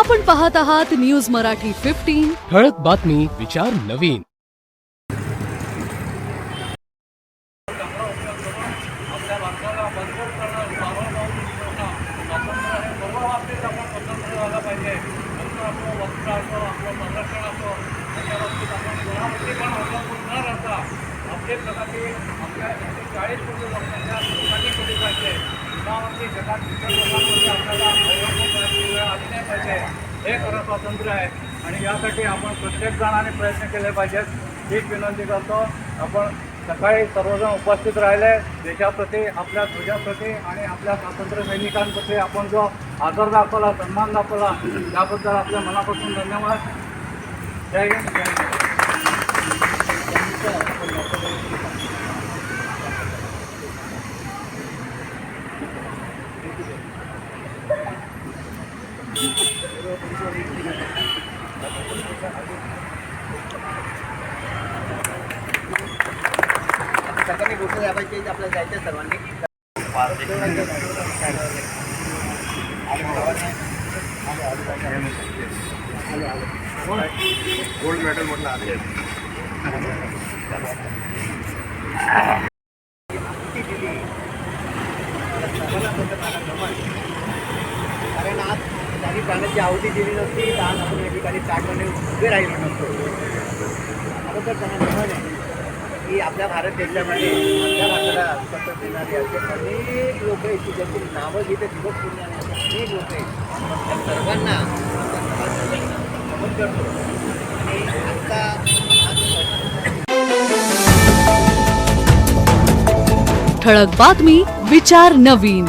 आपण पाहत आहात न्यूज़ मराठी फिफ्टीन ठळक बातमी विचार नवीन. आपल्या चाळीस कोटी लोकांच्या लोकांनी पाहिजे. आपल्याला स्वातंत्र्य आहे. आणि यासाठी आपण प्रत्येक जणाने प्रयत्न केले पाहिजेत. हीच विनंती करतो. आपण सकाळी सर्वजण उपस्थित राहिले. देशाप्रती आपल्या ध्वजाप्रती आणि आपल्या स्वातंत्र्य सैनिकांप्रती आपण जो आदर दाखवला सन्मान दाखवला त्याबद्दल आपल्या मनापासून धन्यवाद. जय हिंद जय हिंद सगळ्यांनी गोष्ट द्या आपल्याला जायचं आहे सर्वांनी गोल्ड मेडल म्हटलं आले कारण आज त्यांनी प्राण्याची आहुती दिली नसती तर आज आपण या ठिकाणी चाटमध्ये उभे राहिलो नसतो. खरोखर त्यांना म्हणून आहे की आपल्या भारत देशामध्ये आपल्या भारताला स्वातंत्र्य देणारे असे अनेक लोक आहेत की ज्यांची नावं घेते दिवस पूर्ण आणि असे अनेक लोक आहेत. त्या सर्वांना आपण नमन करतो आणि आत्ता ठळक बातमी विचार नवीन.